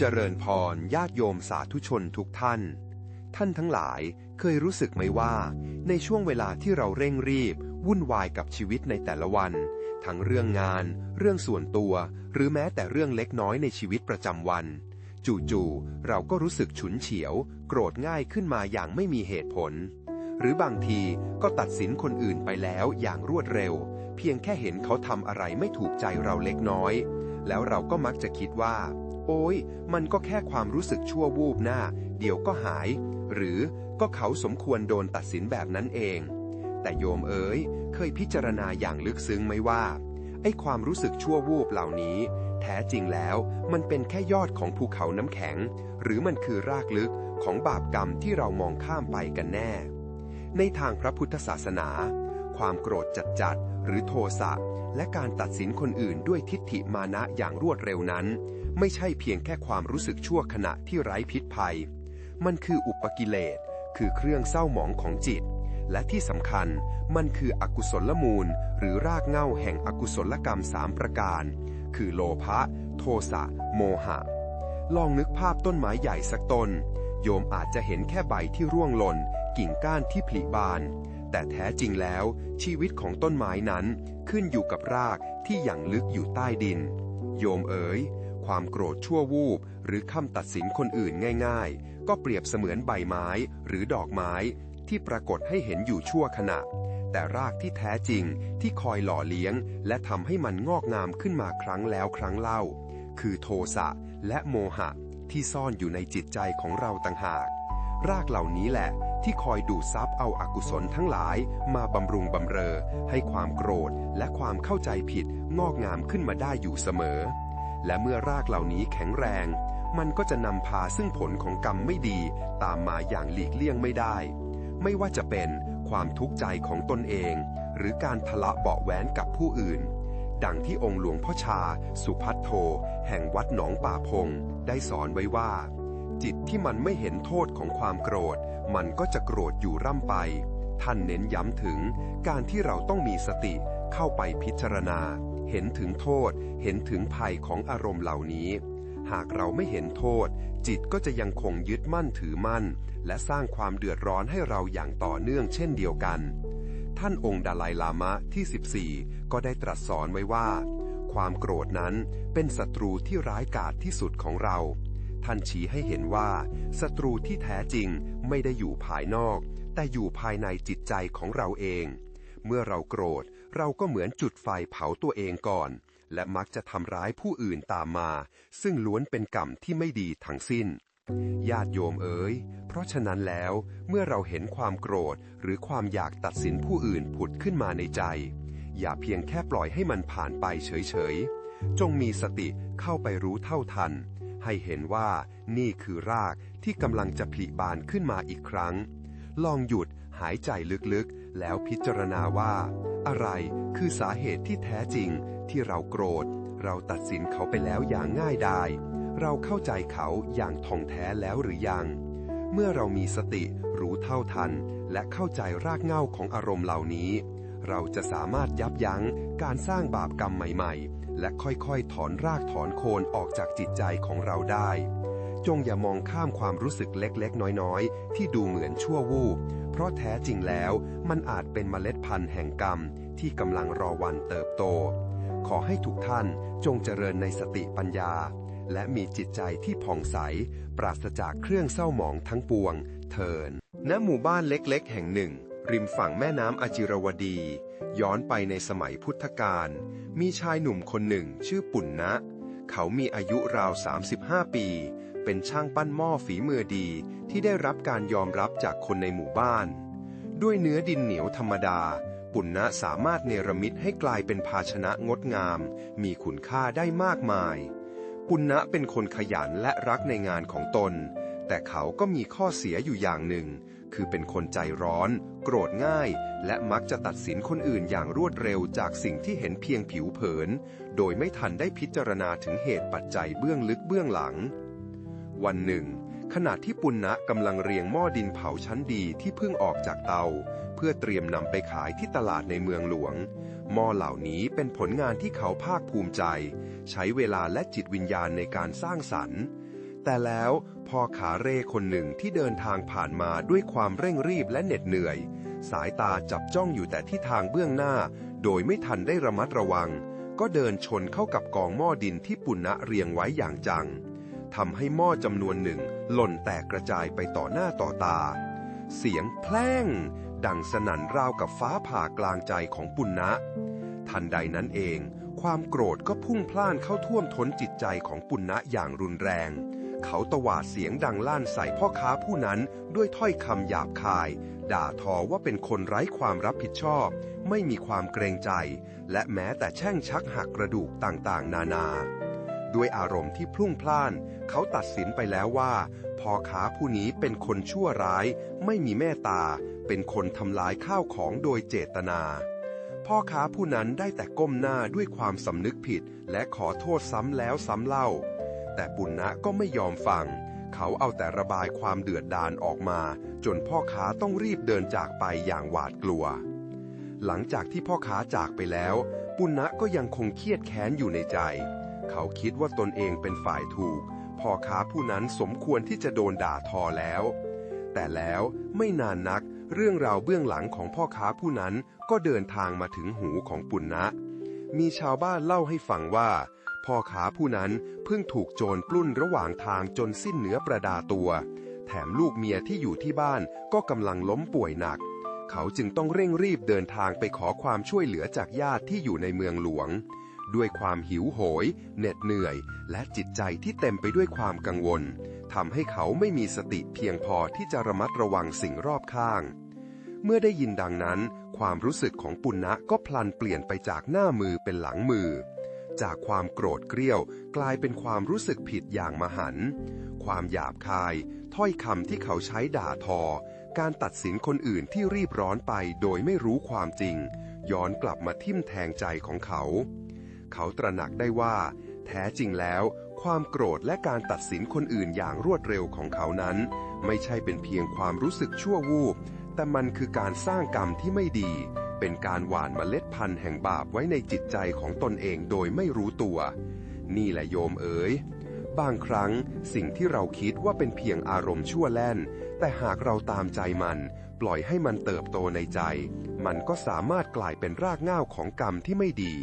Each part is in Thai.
เจริญพรญาติโยมสาธุชนทุกท่าน ท่านทั้งหลายเคยรู้สึกไหมว่า ในช่วงเวลาที่เราเร่งรีบ วุ่นวายกับชีวิตในแต่ละวัน ทั้งเรื่องงาน เรื่องส่วนตัว หรือแม้แต่เรื่องเล็กน้อยในชีวิตประจำวัน จู่ๆเราก็รู้สึกฉุนเฉียว โกรธง่ายขึ้นมาอย่างไม่มีเหตุผล หรือบางทีก็ตัดสินคนอื่นไปแล้วอย่างรวดเร็ว เพียงแค่เห็นเขาทำอะไรไม่ถูกใจเราเล็กน้อย แล้วเราก็มักจะคิดว่า โอ้ย มันก็แค่ความรู้สึกชั่ววูบหน้า เดี๋ยวก็หาย หรือก็เขาสมควรโดนตัดสินแบบนั้นเอง แต่โยมเอ๋ย เคยพิจารณาอย่างลึกซึ้งไหมว่า ไอ้ความรู้สึกชั่ววูบเหล่านี้ แท้จริงแล้ว มันเป็นแค่ยอดของภูเขาน้ำแข็ง หรือมันคือรากลึกของบาปกรรมที่เรามองข้ามไปกันแน่ ในทางพระพุทธศาสนา ความโกรธจัดจัดๆหรือโทสะและการตัดสินคนอื่นด้วยทิฏฐิมานะอย่างรวดเร็วนั้น ไม่ใช่เพียงแค่ความรู้สึกชั่วขณะที่ไร้พิษภัย มันคืออุปกิเลส คือเครื่องเศร้าหมองของจิต และที่สำคัญ มันคืออกุศลมูล หรือรากเหง้าแห่งอกุศลกรรมสามประการ คือโลภะ โทสะ โมหะ ลองนึกภาพต้นไม้ใหญ่สักต้น โยมอาจจะเห็นแค่ใบที่ร่วงหล่น กิ่งก้านที่ผลิบาน แต่แท้จริงแล้ว ชีวิตของต้นไม้นั้นขึ้นอยู่กับรากที่อย่างลึกอยู่ใต้ดิน โยมเอ๋ย ความโกรธชั่ววูบ หรือคำตัดสินคนอื่นง่าย ๆ ก็เปรียบเสมือนใบไม้หรือดอกไม้ ที่ปรากฏให้เห็นอยู่ชั่วขณะ แต่รากที่แท้จริงที่คอยหล่อเลี้ยง และทำให้มันงอกงามขึ้นมาครั้งแล้วครั้งเล่า คือโทสะและโมหะ ที่ซ่อนอยู่ในจิตใจของเราต่างหาก รากเหล่านี้แหละที่คอยดูดซับเอาอากุศลทั้งหลายมาบำรุงบำเรอ ให้ความโกรธและความเข้าใจผิดงอกงามขึ้นมาได้อยู่เสมอ และเมื่อรากเหล่านี้แข็งแรง มันก็จะนำพาซึ่งผลของกรรมไม่ดีตามมาอย่างหลีกเลี่ยงไม่ได้ ไม่ว่าจะเป็นความทุกข์ใจของตนเอง หรือการทะเลาะเบาะแว้นกับผู้อื่น ดังที่องค์หลวงพ่อชา สุพัทโท แห่งวัดหนองป่าพง ได้สอนไว้ว่า จิตที่มันไม่เห็นโทษของความโกรธ มันก็จะโกรธอยู่ร่ำไป ท่านเน้นย้ำถึงการที่เราต้องมีสติเข้าไปพิจารณา เห็นถึงโทษ เห็นถึงภัยของอารมณ์เหล่านี้ หากเราไม่เห็นโทษ จิตก็จะยังคงยึดมั่นถือมั่น และสร้างความเดือดร้อนให้เราอย่างต่อเนื่องเช่นเดียวกัน ท่านองค์ดาไลลามะที่ 14 ก็ได้ตรัสสอนไว้ว่า ความโกรธนั้นเป็นศัตรูที่ร้ายกาจที่สุดของเรา ท่านชี้ให้เห็นว่าศัตรูที่แท้จริงไม่ได้อยู่ภายนอก แต่อยู่ภายในจิตใจของเราเอง เมื่อเราโกรธ เราก็เหมือนจุดไฟเผาตัวเองก่อน และมักจะทำร้ายผู้อื่นตามมา ซึ่งล้วนเป็นกรรมที่ไม่ดีทั้งสิ้น ญาติโยมเอ๋ย เพราะฉะนั้นแล้วเมื่อเราเห็นความโกรธหรือความอยากตัดสินผู้อื่นผุดขึ้นมาในใจ อย่าเพียงแค่ปล่อยให้มันผ่านไปเฉยๆ จงมีสติเข้าไปรู้เท่าทัน ให้เห็นว่านี่คือรากที่กำลังจะผลิบานขึ้นมาอีกครั้ง ลองหยุดหายใจลึกๆ แล้วพิจารณาว่า อะไรคือสาเหตุที่แท้จริงที่เราโกรธ เราตัดสินเขาไปแล้วอย่างง่ายดาย เราเข้าใจเขาอย่างท่องแท้แล้วหรือยัง เมื่อเรามีสติรู้เท่าทัน และเข้าใจรากเหง้าของอารมณ์เหล่านี้ เราจะสามารถยับยั้งการสร้างบาปกรรมใหม่ ๆ และค่อยๆ ถอนรากถอนโคนออกจากจิตใจของเราได้ จงอย่ามองข้ามความรู้สึกเล็กๆ น้อยๆ ที่ดูเหมือนชั่ววูบ เพราะแท้จริงแล้วมันอาจเป็นเมล็ดพันธุ์แห่งกรรม ที่กำลังรอวันเติบโต ขอให้ทุกท่านจงเจริญในสติปัญญา และมีจิตใจที่ผ่องใส ปราศจากเครื่องเศร้าหมองทั้งปวง เทินณหมู่บ้านเล็กๆ แห่งหนึ่ง ริมฝั่งแม่น้ำอจิรวดี ย้อนไปในสมัยพุทธกาลมีชายหนุ่มคนหนึ่งชื่อปุ่นนะ เขามีอายุราว 35 ปี เป็นช่างปั้นหม้อฝีมือดี ที่ได้รับการยอมรับจากคนในหมู่บ้าน ด้วยเนื้อดินเหนียวธรรมดา ปุณณะสามารถเนรมิตให้กลายเป็นภาชนะงดงาม มีคุณค่าได้มากมาย ปุณณะเป็นคนขยันและรักในงานของตน แต่เขาก็มีข้อเสียอยู่อย่างหนึ่ง คือเป็นคนใจร้อน โกรธง่าย และมักจะตัดสินคนอื่นอย่างรวดเร็วจากสิ่งที่เห็นเพียงผิวเผิน โดยไม่ทันได้พิจารณาถึงเหตุปัจจัยเบื้องลึกเบื้องหลัง วันหนึ่ง ขณะที่ปุณณะกำลังเรียงหม้อดินเผาชั้นดีที่เพิ่งออกจากเตา เพื่อเตรียมนำไปขายที่ตลาดในเมืองหลวง หม้อเหล่านี้เป็นผลงานที่เขาภาคภูมิใจ ใช้เวลาและจิตวิญญาณในการสร้างสรรค์แต่แล้วพอขาเร่คนหนึ่งที่เดินทางผ่านมาด้วยความเร่งรีบและเหน็ดเหนื่อย สายตาจับจ้องอยู่แต่ที่ทางเบื้องหน้า โดยไม่ทันได้ระมัดระวัง ก็เดินชนเข้ากับกองหม้อดินที่ปุณณะเรียงไว้อย่างจัง ทำให้หม้อจำนวนหนึ่ง หล่นแตกกระจายไปต่อหน้าต่อตา เสียงแพล่งดังสนั่นราวกับฟ้าผ่ากลางใจของปุณณะทันใดนั้นเอง ความโกรธก็พุ่งพล่านเข้าท่วมท้นจิตใจของปุณณะอย่างรุนแรง เขาตวาดเสียงดังลั่นใส่พ่อค้าผู้นั้นด้วยถ้อยคำหยาบคาย ด่าทอว่าเป็นคนไร้ความรับผิดชอบ ไม่มีความเกรงใจ และแม้แต่แช่งชักหักกระดูกต่างๆ นานา ด้วยอารมณ์ที่พลุ่งพล่าน เขาตัดสินไปแล้วว่าพ่อค้าผู้นี้เป็นคนชั่วร้าย ไม่มีเมตตา เป็นคนทำลายข้าวของโดยเจตนา พ่อค้าผู้นั้นได้แต่ก้มหน้าด้วยความสำนึกผิด และขอโทษซ้ำแล้วซ้ำเล่า แต่ปุณณะก็ไม่ยอมฟัง เขาเอาแต่ระบายความเดือดดาลออกมา จนพ่อค้าต้องรีบเดินจากไปอย่างหวาดกลัว หลังจากที่พ่อค้าจากไปแล้ว ปุณณะก็ยังคงเครียดแค้นอยู่ในใจ เขาคิดว่าตนเองเป็นฝ่ายถูก พ่อค้าผู้นั้นสมควรที่จะโดนด่าทอแล้ว แต่แล้วไม่นานนักเรื่องราวเบื้องหลังของพ่อค้าผู้นั้นก็เดินทางมาถึงหูของปุณณะมีชาวบ้านเล่าให้ฟังว่า พ่อค้าผู้นั้นเพิ่งถูกโจรปล้นระหว่างทางจนสิ้นเนื้อประดาตัว แถมลูกเมียที่อยู่ที่บ้านก็กำลังล้มป่วยหนัก เขาจึงต้องเร่งรีบเดินทางไปขอความช่วยเหลือจากญาติที่อยู่ในเมืองหลวง ด้วยความหิวโหย เหน็ดเหนื่อย และจิตใจที่เต็มไปด้วยความกังวลทำให้เขาไม่มีสติเพียงพอที่จะระมัดระวังสิ่งรอบข้าง เมื่อได้ยินดังนั้น ความรู้สึกของปุณณะก็พลันเปลี่ยนไปจากหน้ามือเป็นหลังมือ จากความโกรธเกรี้ยว กลายเป็นความรู้สึกผิดอย่างมหันต์ความหยาบคาย ถ้อยคำที่เขาใช้ด่าทอ การตัดสินคนอื่นที่รีบร้อนไปโดยไม่รู้ความจริง ย้อนกลับมาทิ่มแทงใจของเขา เขาตระหนักได้ว่า แท้จริงแล้ว ความโกรธและการตัดสินคนอื่นอย่างรวดเร็วของเขานั้น ไม่ใช่เป็นเพียงความรู้สึกชั่ววูบ แต่มันคือการสร้างกรรมที่ไม่ดี เป็นการหว่านเมล็ดพันธุ์แห่งบาปไว้ในจิตใจของตนเองโดยไม่รู้ตัว นี่แหละโยมเอ๋ย บางครั้งสิ่งที่เราคิดว่าเป็นเพียงอารมณ์ชั่วแล่น แต่หากเราตามใจมัน ปล่อยให้มันเติบโตในใจ มันก็สามารถกลายเป็นรากเหง้าของกรรมที่ไม่ดี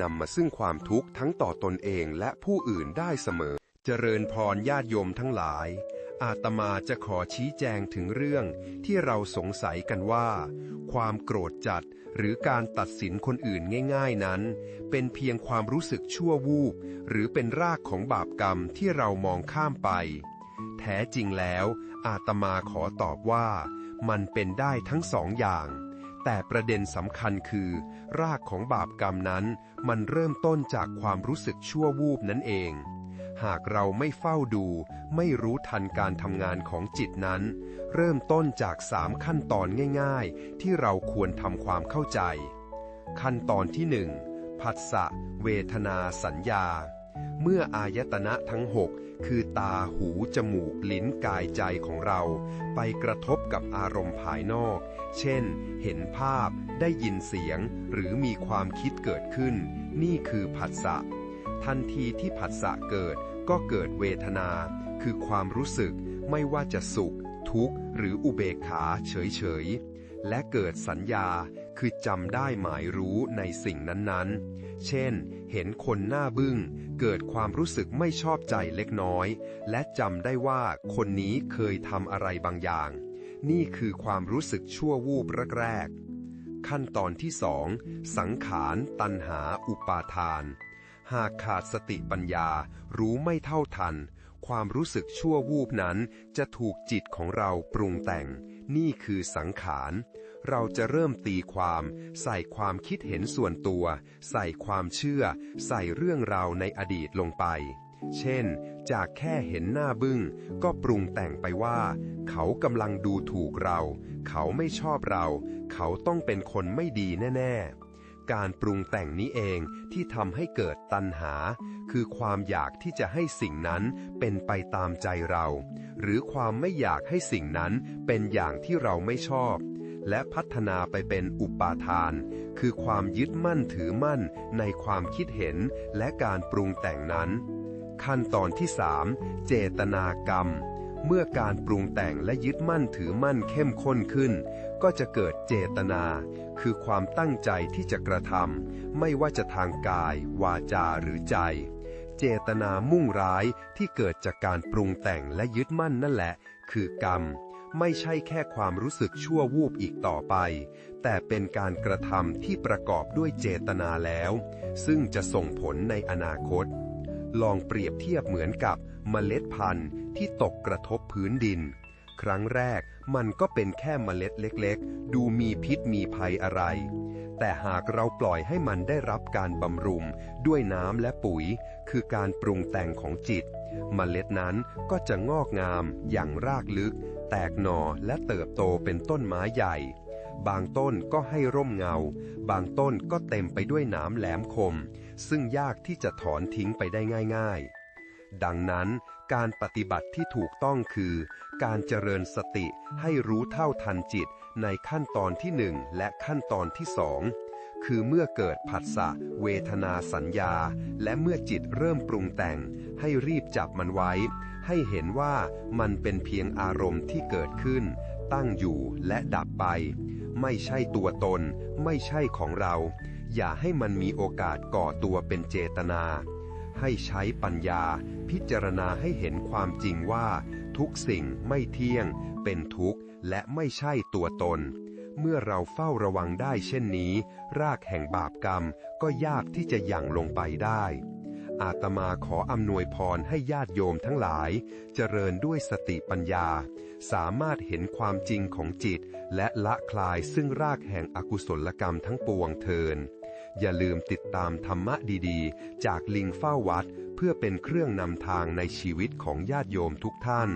นำมาซึ่งความทุกข์ทั้งต่อตนเองและผู้อื่นได้เสมอ เจริญพรญาติโยมทั้งหลาย อาตมาจะขอชี้แจงถึงเรื่องที่เราสงสัยกันว่า ความโกรธจัด หรือการตัดสินคนอื่นง่ายๆนั้น เป็นเพียงความรู้สึกชั่ววูบ หรือเป็นรากของบาปกรรมที่เรามองข้ามไป แท้จริงแล้ว อาตมาขอตอบว่า มันเป็นได้ทั้งสองอย่าง แต่ประเด็นสำคัญคือ รากของบาปกรรมนั้น มันเริ่มต้นจากความรู้สึกชั่ววูบนั่นเอง หากเราไม่เฝ้าดู ไม่รู้ทันการทำงานของจิตนั้น เริ่มต้นจากสามขั้นตอนง่ายๆ ที่เราควรทำความเข้าใจ ขั้นตอนที่หนึ่งผัสสะเวทนาสัญญา เมื่ออายตนะทั้งหกคือตาหูจมูกลิ้นกายใจของเรา ไปกระทบกับอารมณ์ภายนอก เช่น เห็นภาพ ได้ยินเสียง หรือมีความคิดเกิดขึ้น นี่คือผัสสะทันทีที่ผัสสะเกิด ก็เกิดเวทนา คือความรู้สึกไม่ว่าจะสุข ทุกข์ หรืออุเบกขาเฉยๆ และเกิดสัญญาคือจำได้หมายรู้ในสิ่งนั้นๆ เช่น เห็นคนหน้าบึ้ง เกิดความรู้สึกไม่ชอบใจเล็กน้อย และจำได้ว่าคนนี้เคยทำอะไรบางอย่าง นี่คือความรู้สึกชั่ววูบแรกๆขั้นตอนที่สองสังขาร ตัณหา อุปาทาน หากขาดสติปัญญารู้ไม่เท่าทัน ความรู้สึกชั่ววูบนั้นจะถูกจิตของเราปรุงแต่ง นี่คือสังขาร เราจะเริ่มตีความ ใส่ความคิดเห็นส่วนตัว ใส่ความเชื่อ ใส่เรื่องราวในอดีตลงไป เช่น จากแค่เห็นหน้าบึ้ง ก็ปรุงแต่งไปว่า เขากำลังดูถูกเรา เขาไม่ชอบเรา เขาต้องเป็นคนไม่ดีแน่ ๆ การปรุงแต่งนี้เองที่ทำให้เกิดตัณหา คือความอยากที่จะให้สิ่งนั้นเป็นไปตามใจเรา หรือความไม่อยากให้สิ่งนั้นเป็นอย่างที่เราไม่ชอบ และพัฒนาไปเป็นอุปาทาน คือความยึดมั่นถือมั่นในความคิดเห็นและการปรุงแต่งนั้น ขั้นตอนที่ 3 เจตนากรรม เมื่อการปรุงแต่งและยึดมั่นถือมั่นเข้มข้นขึ้น ก็จะเกิดเจตนา คือความตั้งใจที่จะกระทำไม่ว่าจะทางกาย วาจาหรือใจ เจตนามุ่งร้ายที่เกิดจากการปรุงแต่งและยึดมั่นนั่นแหละ คือกรรม ไม่ใช่แค่ความรู้สึกชั่ววูบอีกต่อไป แต่เป็นการกระทำที่ประกอบด้วยเจตนาแล้ว ซึ่งจะส่งผลในอนาคตลองเปรียบเทียบเหมือนกับเมล็ดพันธุ์ ที่ตกกระทบพื้นดิน ครั้งแรกมันก็เป็นแค่เมล็ดเล็กๆ ดูมีพิษมีภัยอะไร แต่หากเราปล่อยให้มันได้รับการบำรุงด้วยน้ำและปุ๋ย คือการปรุงแต่งของจิต เมล็ดนั้นก็จะงอกงามอย่างรากลึก แตกหน่อและเติบโตเป็นต้นไม้ใหญ่บางต้นก็ให้ร่มเงา บางต้นก็เต็มไปด้วยหนามแหลมคม ซึ่งยากที่จะถอนทิ้งไปได้ง่าย ๆ ดังนั้นการปฏิบัติที่ถูกต้องคือ การเจริญสติให้รู้เท่าทันจิตในขั้นตอนที่หนึ่งและขั้นตอนที่สองคือเมื่อเกิดผัสสะเวทนาสัญญา และเมื่อจิตเริ่มปรุงแต่ง ให้รีบจับมันไว้ ให้เห็นว่ามันเป็นเพียงอารมณ์ที่เกิดขึ้น ตั้งอยู่และดับไป ไม่ใช่ตัวตน ไม่ใช่ของเรา อย่าให้มันมีโอกาสก่อตัวเป็นเจตนา ให้ใช้ปัญญาพิจารณาให้เห็นความจริงว่า ทุกสิ่งไม่เที่ยง เป็นทุกข์และไม่ใช่ตัวตน เมื่อเราเฝ้าระวังได้เช่นนี้ รากแห่งบาปกรรมก็ยากที่จะหยั่งลงไปได้ อาตมาขออำนวยพรให้ญาติโยมทั้งหลาย เจริญด้วยสติปัญญา สามารถเห็นความจริงของจิต และละคลายซึ่งรากแห่งอกุศลกรรมทั้งปวงเทิน อย่าลืมติดตามธรรมะดีๆ จากลิงเฝ้าวัด เพื่อเป็นเครื่องนำทางในชีวิตของญาติโยมทุกท่าน